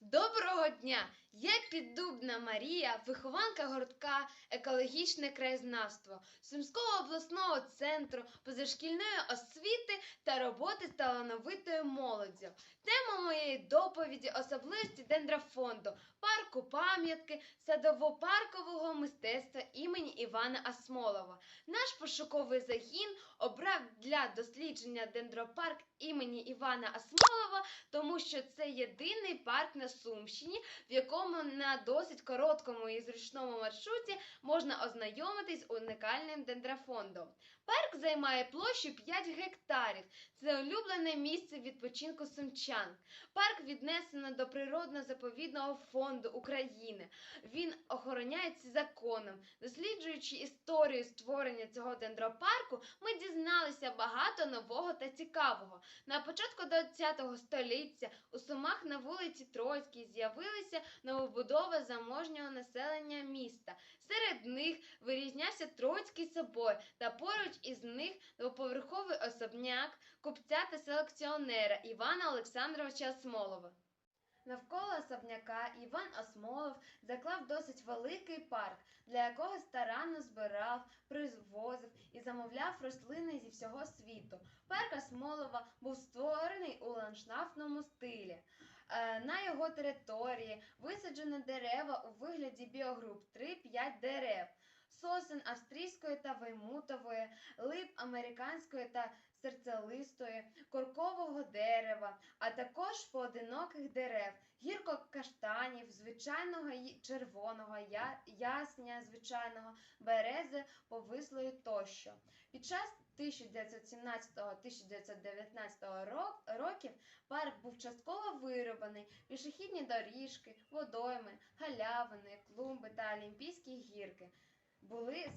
Доброго дня! Я Піддубна Марія, вихованка гуртка Екологічне краєзнавство Сумського обласного центру позашкільної освіти та роботи з талановитою молоддю. Тема моєї доповіді особливості дендрофонду, парку пам'ятки, садово-паркового мистецтва імені Івана Асмолова. Наш пошуковий загін обрав для дослідження дендропарк імені Івана Асмолова тому що це єдиний парк на Сумщині, в якому на досить короткому і зручному маршруті можна ознайомитись з унікальним дендрофондом. Парк займає площу 5 гектарів. Це улюблене місце відпочинку сумчан. Парк віднесено до природно-заповідного фонду України. Він охороняється законом. Досліджуючи історію створення цього дендропарку, ми дізналися багато нового та цікавого. На початку ХХ століття у Сумах на вулиці Троїцькій з'явилися новобудови заможнього населення міста. Серед них вирізнявся Троїцький собор та поруч із них двоповерховий особняк купця та селекціонера Івана Олександровича Осмолова. Навколо особняка Іван Осмолов заклав досить великий парк, для якого старанно збирав, привозив і замовляв рослини зі всього світу. Парк Осмолова був створений у ландшафтному стилі. Е, На його території висаджено дерева у вигляді біогруп 3-5 дерев, сосен австрійської та веймутової, лип американської та серцелистої, коркового дерева, а також поодиноких дерев, гіркокаштанів, звичайного червоного, ясня звичайного, берези повислої тощо. Під час 1917-1919 рок- років парк був частково вирубаний, пішохідні доріжки, водойми, галявини, клумби та Олімпійські гірки. Були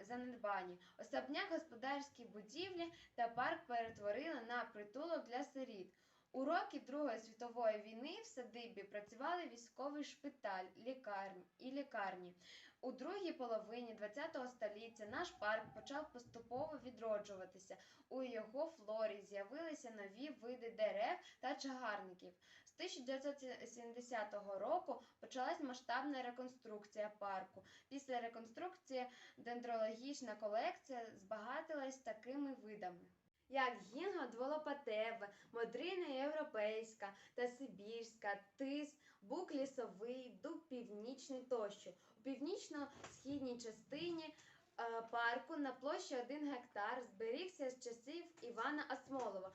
занедбані. Особняк господарські будівлі та парк перетворили на притулок для сиріт. У роки Другої світової війни в садибі працювали військовий шпиталь, лікарні і лікарні. У другій половині ХХ століття наш парк почав поступово відроджуватися. У його флорі з'явилися нові види дерев та чагарників. З 1970 року почалась масштабна реконструкція парку. Після реконструкції дендрологічна колекція збагатилась такими видами. Як гінго дволопатеве, модрина європейська та сибірська, тис, бук лісовий, дуб північний тощо. У північно-східній частині е, парку на площі 1 гектар зберігся з часів Івана Асмолова,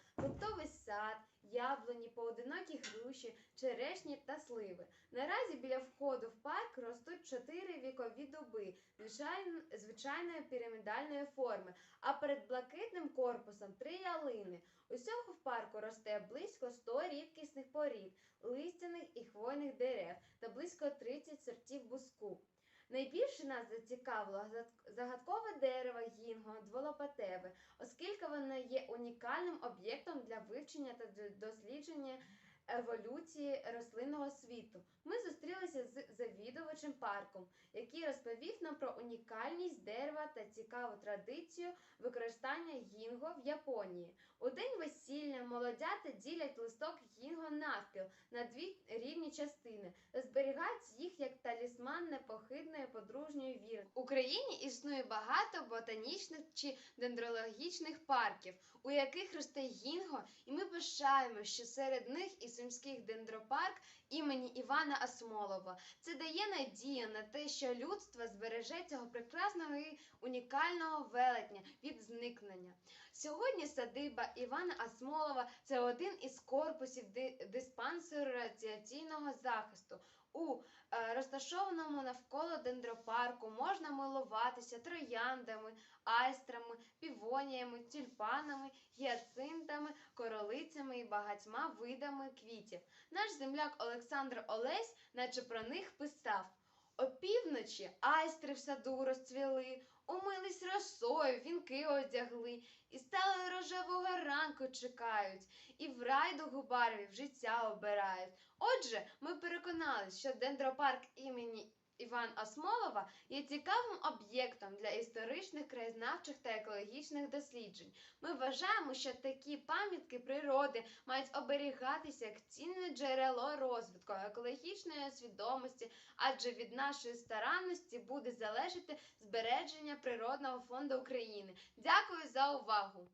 груші, черешні та сливи. Наразі біля входу в парк ростуть чотири вікові дуби звичайної пірамідальної форми, а перед блакитним корпусом три ялини. Усього в парку росте близько 100 рідкісних порід, листяних і хвойних дерев та близько 30 сортів буску. Найбільше нас зацікавило загадкове дерево гінго дволопатеве, оскільки воно є унікальним об'єктом для вивчення та дослідження еволюції рослинного світу. Ми зустрілися з завідувачем парком, який розповів нам про унікальність дерева та цікаву традицію використання гінго в Японії. У день весілля молодята ділять листок гінго навпіл на дві частини зберігають їх як талісман непохитної подружньої віри. В Україні існує багато ботанічних чи дендрологічних парків, у яких росте гінго, і ми пишаємо, що серед них і сумський дендропарк імені Івана Асмолова. Це дає надію на те, що людство збереже цього прекрасного і унікального велетня від зникнення. Сьогодні садиба Івана Асмолова це один із корпусів ди- диспансеру радіаційного захисту. У е, розташованому навколо дендропарку можна милуватися трояндами, айстрами, півоніями, тюльпанами, гіацинтами, королицями і багатьма видами квітів. Наш земляк Олександр Олесь, наче про них писав. Опівночі айстри в саду розцвіли, умились росою, вінки одягли, і стали рожевого ранку чекають, і в райдугу барвів життя обирають. Отже, ми переконались, що дендропарк імені Іван Осмолова є цікавим об'єктом для історичних, краєзнавчих та екологічних досліджень. Ми вважаємо, що такі пам'ятки природи мають оберігатися як цінне джерело розвитку екологічної свідомості, адже від нашої старанності буде залежати збереження природного фонду України. Дякую за увагу!